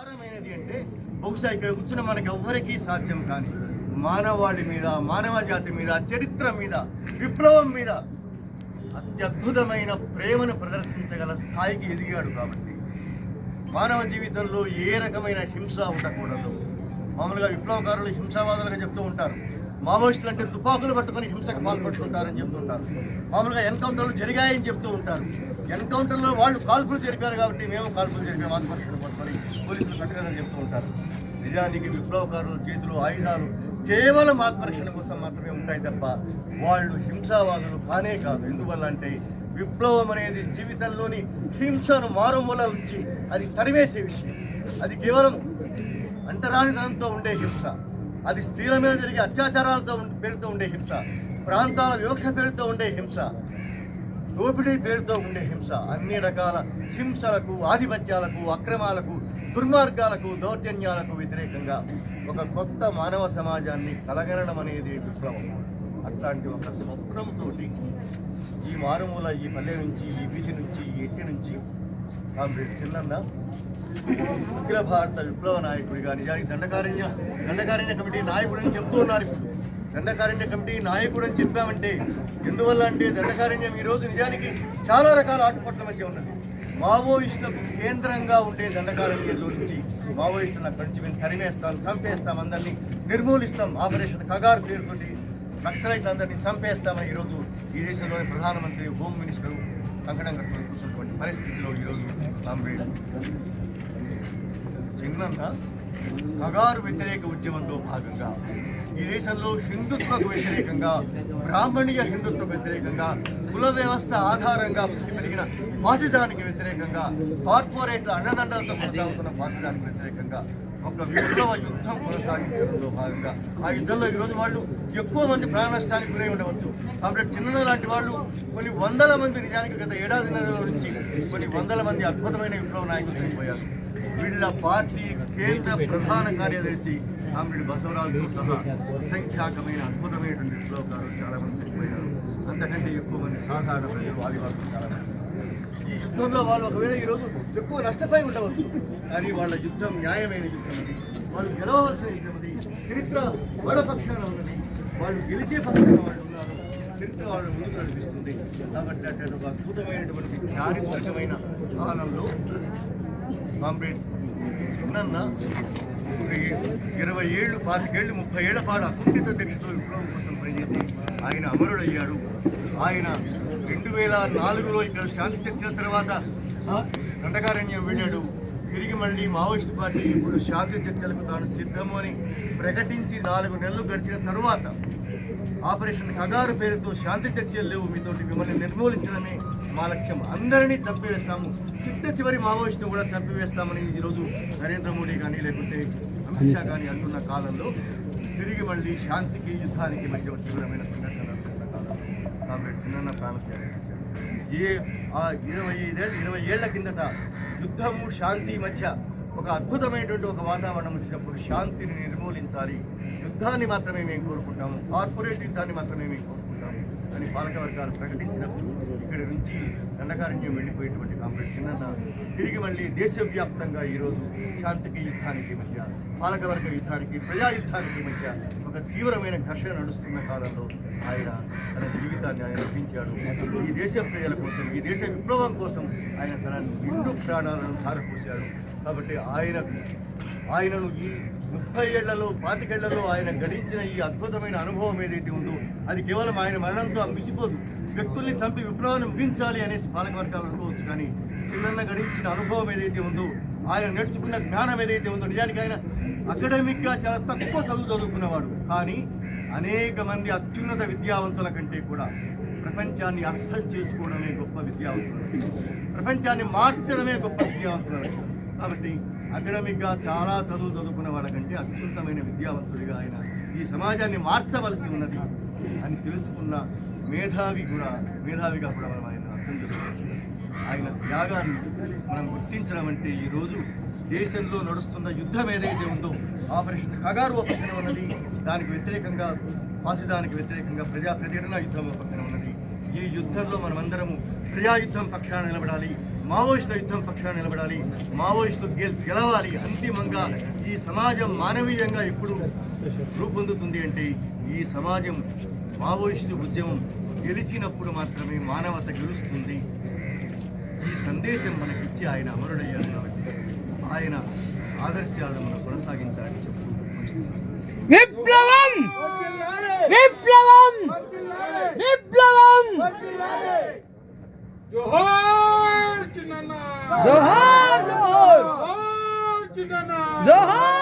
అనేది అంటే బహుశా ఇక్కడ కూర్చున్న మనకి ఎవ్వరికీ సాధ్యం కానీ మానవాళి మీద మానవ జాతి మీద చరిత్ర మీద విప్లవం మీద అత్యద్భుతమైన ప్రేమను ప్రదర్శించగల స్థాయికి ఎదిగాడు కాబట్టి మానవ జీవితంలో ఏ రకమైన హింస ఉండకూడదు. మామూలుగా విప్లవకారులు హింసావాదులుగా చెప్తూ ఉంటారు. మావోయిస్టులు అంటే తుపాకులు పట్టుకొని హింసకు పాల్పడుతుంటారని చెప్తుంటారు. మామూలుగా ఎన్కౌంటర్లు జరిగాయని చెప్తూ ఉంటారు. ఎన్కౌంటర్లో వాళ్ళు కాల్పులు జరిపారు కాబట్టి మేము కాల్పులు జరిపాము ఆత్మరక్షణ పోలీసులు కట్టగదని చెప్తూ ఉంటారు. నిజానికి విప్లవకారుల చేతిలో ఆయుధాలు కేవలం ఆత్మరక్షణ కోసం మాత్రమే ఉంటాయి తప్ప వాళ్ళు హింసావాదులు కానే కాదు. ఎందువల్ల అంటే విప్లవం అనేది జీవితంలోని హింసను మారుమూల నుంచి అది తరివేసే విషయం. అది కేవలం అంటరానితనంతో ఉండే హింస. అది స్త్రీల మీద జరిగే అత్యాచారాలతో పేరుతో ఉండే హింస. ప్రాంతాల వివక్ష పేరుతో ఉండే హింస. దోపిడీ పేరుతో ఉండే హింస. అన్ని రకాల హింసలకు ఆధిపత్యాలకు అక్రమాలకు దుర్మార్గాలకు దౌర్జన్యాలకు వ్యతిరేకంగా ఒక కొత్త మానవ సమాజాన్ని కలగనడం అనేది విప్లవం. అట్లాంటి ఒక స్వప్నంతో ఈ మారుమూల ఈ పల్లె నుంచి ఈ వీధి నుంచి ఈ ఇంటి నుంచి కామ్రేడ్ చిన్న అఖిల భారత విప్లవ నాయకుడిగా నిజానికి దండకారణ్య దండకారణ్య కమిటీ నాయకుడు అని చెప్తూ ఉన్నారు ఇప్పుడు. దండకారణ్య కమిటీ నాయకుడు అని చెప్పామంటే ఎందువల్ల అంటే దండకారణ్యం ఈరోజు నిజానికి చాలా రకాల ఆటుపట్ల మధ్య ఉన్నది. మావోయిస్టులకు కేంద్రంగా ఉండే దండకారణ్య నుంచి మావోయిస్టులను అక్కడి నుంచి మేము తరిమేస్తాం చంపేస్తాం అందరినీ నిర్మూలిస్తాం. ఆపరేషన్ కగారు పేరుతోటి నక్సలైట్లు అందరినీ చంపేస్తామని ఈరోజు ఈ దేశంలోని ప్రధానమంత్రి హోమ్ మినిస్టర్ కంకణం కట్టుకుని కూర్చున్నటువంటి పరిస్థితిలో ఈరోజు కామ్రేడ్ చిన్నంగా కగారు వ్యతిరేక ఉద్యమంలో భాగంగా ఈ దేశంలో హిందుత్వకు వ్యతిరేకంగా బ్రాహ్మణీయ హిందుత్వ వ్యతిరేకంగా కుల వ్యవస్థ ఆధారంగా పుట్టి పెరిగిన ఫాసిజానికి వ్యతిరేకంగా కార్పొరేట్ల అండదండలతో కొనసాగుతున్న ఫాసిజానికి వ్యతిరేకంగా ఒక విప్లవ యుద్ధం కొనసాగించడంలో భాగంగా ఆ యుద్ధంలో ఈరోజు వాళ్ళు ఎక్కువ మంది ప్రాణ నష్టానికి గురై ఉండవచ్చు. కాబట్టి చిన్న లాంటి వాళ్ళు కొన్ని వందల మంది నిజానికి గత ఏడాదిన్నర నుంచి కొన్ని వందల మంది అద్భుతమైన విప్లవ నాయకులు చనిపోయారు. వీళ్ళ పార్టీ కేంద్ర ప్రధాన కార్యదర్శి కామిరెడ్డి బసవరాజుతో సహా అసంఖ్యాకమైన అద్భుతమైనటువంటి విప్లవకారులు చాలా మంది చనిపోయారు. అంతకంటే ఎక్కువ మంది సాధారణ ప్రజలు ఆదివాసులు చాలా మంది యుద్ధంలో వాళ్ళు ఒకవేళ ఈరోజు ఎక్కువ నష్టపోయి ఉండవచ్చు. కానీ వాళ్ళ యుద్ధం న్యాయమైన యుద్ధం అది. వాళ్ళు గెలవలసిన యుద్ధం అది. చరిత్ర వాళ్ళ పక్షాన ఉన్నది. వాళ్ళు గెలిచే పక్షాన వాళ్ళు ఉన్నారు. చరిత్ర వాళ్ళ ముందుకు నడిపిస్తుంది. కాబట్టి అటువంటి ఒక అద్భుతమైనటువంటి చారిత్రకమైన కాలంలో కామ్రేడ్ చిన్న ఇరవై ఏళ్ళు పాతికేళ్ళు ముప్పై ఏళ్ళ పాటు అకుంఠిత దీక్షతో విప్లవం కోసం పనిచేసి ఆయన అమరుడయ్యాడు. ఆయన రెండు వేల నాలుగులో ఇక్కడ శాంతి చర్చల తర్వాత దండకారణ్యం వెళ్ళాడు. తిరిగి మళ్ళీ మావోయిస్ట్ పార్టీ ఇప్పుడు శాంతి చర్చలకు తాను సిద్ధము అని ప్రకటించి నాలుగు నెలలు గడిచిన తరువాత ఆపరేషన్ కగారు పేరుతో శాంతి చర్చలు లేవు. మీతోటి మిమ్మల్ని నిర్మూలించడమే మా లక్ష్యం. అందరినీ చంపివేస్తాము. చిట్ట చివరి మావోయిస్టును కూడా చంపివేస్తామని ఈరోజు నరేంద్ర మోడీ కానీ లేకుంటే అమిత్ షా. కానీ అంటున్న కాలంలో తిరిగి మళ్ళీ శాంతికి యుద్ధానికి మధ్య ఒక తీవ్రమైన సంఘర్షణ కాబట్టి కాలంలో చిన్న ప్రాణత్యాగం చేశారు. ఏ ఆ ఇరవై ఐదేళ్ళు ఇరవై ఏళ్ళ కిందట యుద్ధము శాంతి మధ్య ఒక అద్భుతమైనటువంటి ఒక వాతావరణం వచ్చినప్పుడు శాంతిని నిర్మూలించాలి. యుద్ధాన్ని మాత్రమే మేము కోరుకుంటాము. కార్పొరేట్ యుద్ధాన్ని మాత్రమే మేము కోరుకుంటాము. అని పాలకవర్గాలు ప్రకటించినప్పుడు ఇక్కడి నుంచి దండకారణ్యం వెళ్ళిపోయేటువంటి కామ్రేడ్ చిన్న తిరిగి మళ్ళీ దేశవ్యాప్తంగా ఈరోజు శాంతికి యుద్ధానికి మధ్య పాలకవర్గ యుద్ధానికి ప్రజా యుద్ధానికి మధ్య ఒక తీవ్రమైన ఘర్షణ నడుస్తున్న కాలంలో ఆయన తన జీవితాన్ని ఆయన అర్పించాడు ఈ దేశ ప్రజల కోసం ఈ దేశ విప్లవం కోసం ఆయన తన నిండు ప్రాణాలను ధారపోశాడు. కాబట్టి ఆయనకు ఆయనను ఈ ముప్పై ఏళ్ళలో పాతికేళ్ళలో ఆయన గడించిన ఈ అద్భుతమైన అనుభవం ఏదైతే ఉందో అది కేవలం ఆయన మరణంతో మిసిపోదు. వ్యక్తుల్ని చంపి విప్లవాన్ని ముగించాలి అనేసి పాలకవర్గాలు అనుకోవచ్చు కానీ చిన్న గడించిన అనుభవం ఏదైతే ఉందో ఆయన నేర్చుకున్న జ్ఞానం ఏదైతే ఉందో నిజానికి ఆయన అకాడమిక్గా చాలా తక్కువ చదువు చదువుకున్నవాడు కానీ అనేక మంది అత్యున్నత విద్యావంతుల కంటే కూడా ప్రపంచాన్ని అర్థం చేసుకోవడమే గొప్ప విద్యావంతులు ప్రపంచాన్ని మార్చడమే గొప్ప విద్యావంతులు కాబట్టి అకడమిక్గా చాలా చదువు చదువుకున్న వాళ్ళకంటే అత్యుత్తమైన విద్యావంతుడిగా ఆయన ఈ సమాజాన్ని మార్చవలసి ఉన్నది అని తెలుసుకున్న మేధావి కూడా మేధావిగా కూడా మనం ఆయన అర్థం చేసుకోవచ్చు. ఆయన త్యాగాన్ని మనం గుర్తించడం అంటే ఈరోజు దేశంలో నడుస్తున్న యుద్ధం ఏదైతే ఉందో ఆపరేషన్ కగారు ఒక పక్కన ఉన్నది దానికి వ్యతిరేకంగా పాసిదానికి వ్యతిరేకంగా ప్రజా ప్రతిఘటన యుద్ధం ఒక పక్కన ఉన్నది. ఈ యుద్ధంలో మనమందరము ప్రజాయుద్ధం పక్షాన నిలబడాలి. మావోయిస్టుల యుద్ధం పక్షాన నిలబడాలి మావోయిస్టులు గెల్ గెలవాలి. అంతిమంగా ఈ సమాజం మానవీయంగా ఎప్పుడు రూపొందుతుంది అంటే ఈ సమాజం మావోయిస్టు ఉద్యమం గెలిచినప్పుడు మాత్రమే మానవత గెలుస్తుంది. ఈ సందేశం మనకిచ్చి ఆయన అమరుడయ్యారు కాబట్టి ఆయన ఆదర్శాలను మనం కొనసాగించాలని చెప్పు. విప్లవం! విప్లవం! విప్లవం! జోహార్! చిన్న జోహార్ జోహార్. జోహార్ చిన్న జోహార్.